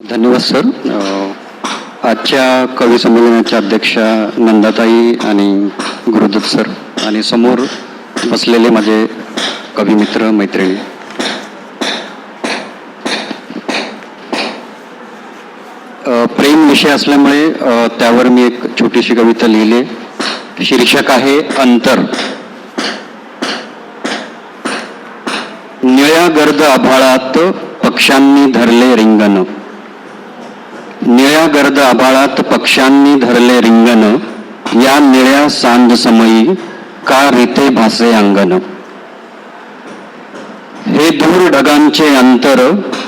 धन्यवाद सर. आजच्या कवी संमेलनाच्या अध्यक्षा नंदाताई आणि गुरुदत्त सर आणि समोर बसलेले माझे कवी मित्र मैत्रिणी. प्रेम विषय असल्यामुळे त्यावर मी एक छोटीशी कविता लिहिली. शीर्षक आहे अंतर. निळ्या गर्द आभाळात पक्ष्यांनी धरले रिंगण. निळ्या गर्द आभाळात पक्ष्यांनी धरले रिंगण या निळ्या सांज समयी का रिते भासे अंगण? हे धूर ढगांचे अंतर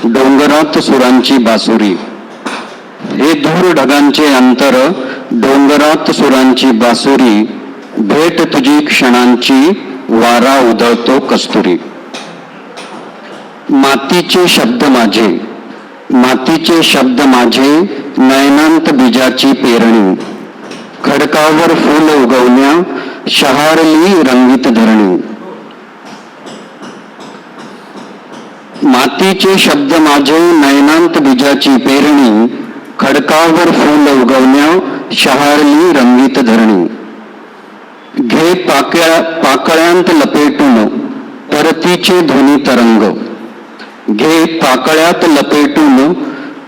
डोंगरात सुरांची बासुरी. हे धूर ढगांचे अंतर डोंगरात सुरांची बासुरी भेट तुझी क्षणांची वारा उधळतो कस्तुरी. मातीचे शब्द माझे मातीचे शब्द माझे नयनांत बीजाची पेरणी. खडकावर फूल उगवण्या शहारली रंगीत धरणी. मातीचे शब्द माझे नयनांत बीजाची पेरणी. खडकावर फूल उगवण्या शहारली रंगीत धरणी. घे पाकळ्या पाकळ्यांत लपेटून परतीचे ध्वनी तरंग. घे पाकळ्यात लपेटून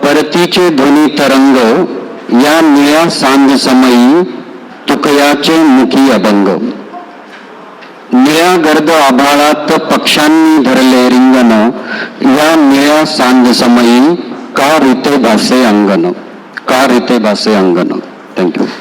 परतीचे ध्वनी तरंग या निळ्या सांग समयी तुकयाचे मुखी अभंग. निळ्या गर्द आभाळात पक्ष्यांनी धरले रिंगण या निळ्या सांग समयी का रिते भासे अंगण? का रिते भासे अंगण? थँक्यू